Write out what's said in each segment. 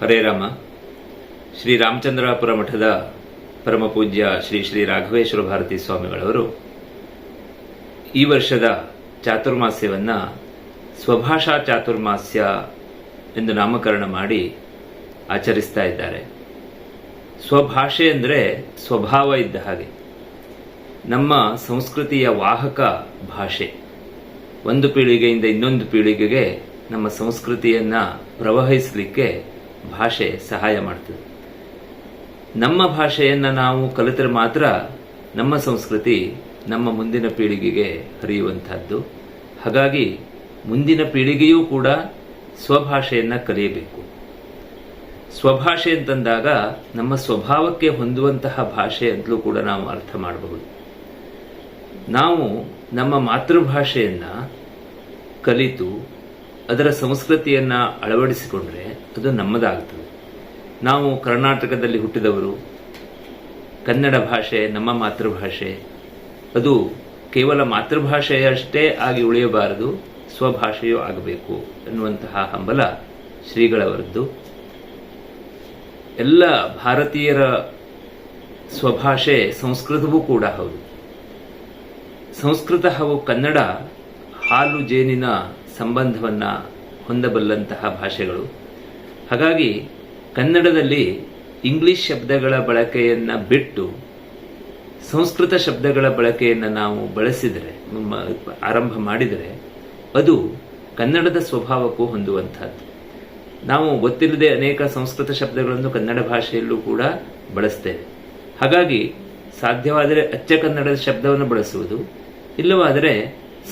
ಹರೇ ರಾಮ. ಶ್ರೀ ರಾಮಚಂದ್ರಾಪುರ ಮಠದ ಪರಮ ಪೂಜ್ಯ ಶ್ರೀ ಶ್ರೀ ರಾಘವೇಶ್ವರ ಭಾರತೀ ಸ್ವಾಮಿಗಳವರು ಈ ವರ್ಷದ ಚಾತುರ್ಮಾಸ್ಯವನ್ನು ಸ್ವಭಾಷಾ ಚಾತುರ್ಮಾಸ್ಯ ಎಂದು ನಾಮಕರಣ ಮಾಡಿ ಆಚರಿಸ್ತಾ ಇದ್ದಾರೆ. ಸ್ವಭಾಷೆ ಅಂದರೆ ಸ್ವಭಾವ ಇದ್ದ ಹಾಗೆ. ನಮ್ಮ ಸಂಸ್ಕೃತಿಯ ವಾಹಕ ಭಾಷೆ. ಒಂದು ಪೀಳಿಗೆಯಿಂದ ಇನ್ನೊಂದು ಪೀಳಿಗೆಗೆ ನಮ್ಮ ಸಂಸ್ಕೃತಿಯನ್ನು ಪ್ರವಹಿಸಲಿಕ್ಕೆ ಭಾಷೆ ಸಹಾಯ ಮಾಡ್ತದೆ. ನಮ್ಮ ಭಾಷೆಯನ್ನ ನಾವು ಕಲಿತರೆ ಮಾತ್ರ ನಮ್ಮ ಸಂಸ್ಕೃತಿ ನಮ್ಮ ಮುಂದಿನ ಪೀಳಿಗೆಗೆ ಹರಿಯುವಂತಹದ್ದು ಹಾಗಾಗಿ ಮುಂದಿನ ಪೀಳಿಗೆಯೂ ಕೂಡ ಸ್ವಭಾಷೆಯನ್ನು ಕಲಿಯಬೇಕು. ಸ್ವಭಾಷೆ ಅಂತಂದಾಗ ನಮ್ಮ ಸ್ವಭಾವಕ್ಕೆ ಹೊಂದುವಂತಹ ಭಾಷೆ ಅಂತಲೂ ಕೂಡ ನಾವು ಅರ್ಥ ಮಾಡಬಹುದು ನಾವು ನಮ್ಮ ಮಾತೃಭಾಷೆಯನ್ನು ಕಲಿತು ಅದರ ಸಂಸ್ಕೃತಿಯನ್ನ ಅಳವಡಿಸಿಕೊಂಡ್ರೆ ಅದು ನಮ್ಮದಾಗ್ತದೆ. ನಾವು ಕರ್ನಾಟಕದಲ್ಲಿ ಹುಟ್ಟಿದವರು, ಕನ್ನಡ ಭಾಷೆ ನಮ್ಮ ಮಾತೃಭಾಷೆ, ಅದು ಕೇವಲ ಮಾತೃಭಾಷೆಯಷ್ಟೇ ಆಗಿ ಉಳಿಯಬಾರದು, ಸ್ವಭಾಷೆಯೂ ಆಗಬೇಕು ಎನ್ನುವಂತಹ ಹಂಬಲ ಶ್ರೀಗಳವರದ್ದು. ಎಲ್ಲ ಭಾರತೀಯರ ಸ್ವಭಾಷೆ ಸಂಸ್ಕೃತವೂ ಕೂಡ ಹೌದು. ಸಂಸ್ಕೃತ ಹಾಗೂ ಕನ್ನಡ ಹಾಲು ಜೇನಿನ ಸಂಬಂಧವನ್ನ ಹೊಂದಬಲ್ಲಂತಹ ಭಾಷೆಗಳು. ಹಾಗಾಗಿ ಕನ್ನಡದಲ್ಲಿ ಇಂಗ್ಲಿಷ್ ಶಬ್ದಗಳ ಬಳಕೆಯನ್ನ ಬಿಟ್ಟು ಸಂಸ್ಕೃತ ಶಬ್ದಗಳ ಬಳಕೆಯನ್ನು ನಾವು ಬಳಸಿದರೆ ಆರಂಭ ಮಾಡಿದರೆ ಅದು ಕನ್ನಡದ ಸ್ವಭಾವಕ್ಕೂ ಹೊಂದುವಂಥದ್ದು. ನಾವು ಗೊತ್ತಿಲ್ಲದೆ ಅನೇಕ ಸಂಸ್ಕೃತ ಶಬ್ದಗಳನ್ನು ಕನ್ನಡ ಭಾಷೆಯಲ್ಲೂ ಕೂಡ ಬಳಸ್ತೇವೆ. ಹಾಗಾಗಿ ಸಾಧ್ಯವಾದರೆ ಅಚ್ಚ ಕನ್ನಡದ ಶಬ್ದವನ್ನು ಬಳಸುವುದು, ಇಲ್ಲವಾದರೆ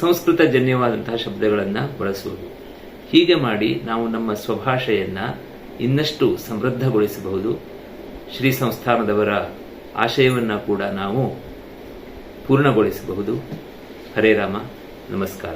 ಸಂಸ್ಕೃತ ಜನ್ಯವಾದಂತಹ ಶಬ್ದಗಳನ್ನು ಬಳಸುವುದು. ಹೀಗೆ ಮಾಡಿ ನಾವು ನಮ್ಮ ಸ್ವಭಾಷೆಯನ್ನ ಇನ್ನಷ್ಟು ಸಮೃದ್ಧಗೊಳಿಸಬಹುದು. ಶ್ರೀ ಸಂಸ್ಥಾನದವರ ಆಶಯವನ್ನ ಕೂಡ ನಾವು ಪೂರ್ಣಗೊಳಿಸಬಹುದು. ಹರೇ ರಾಮ, ನಮಸ್ಕಾರ.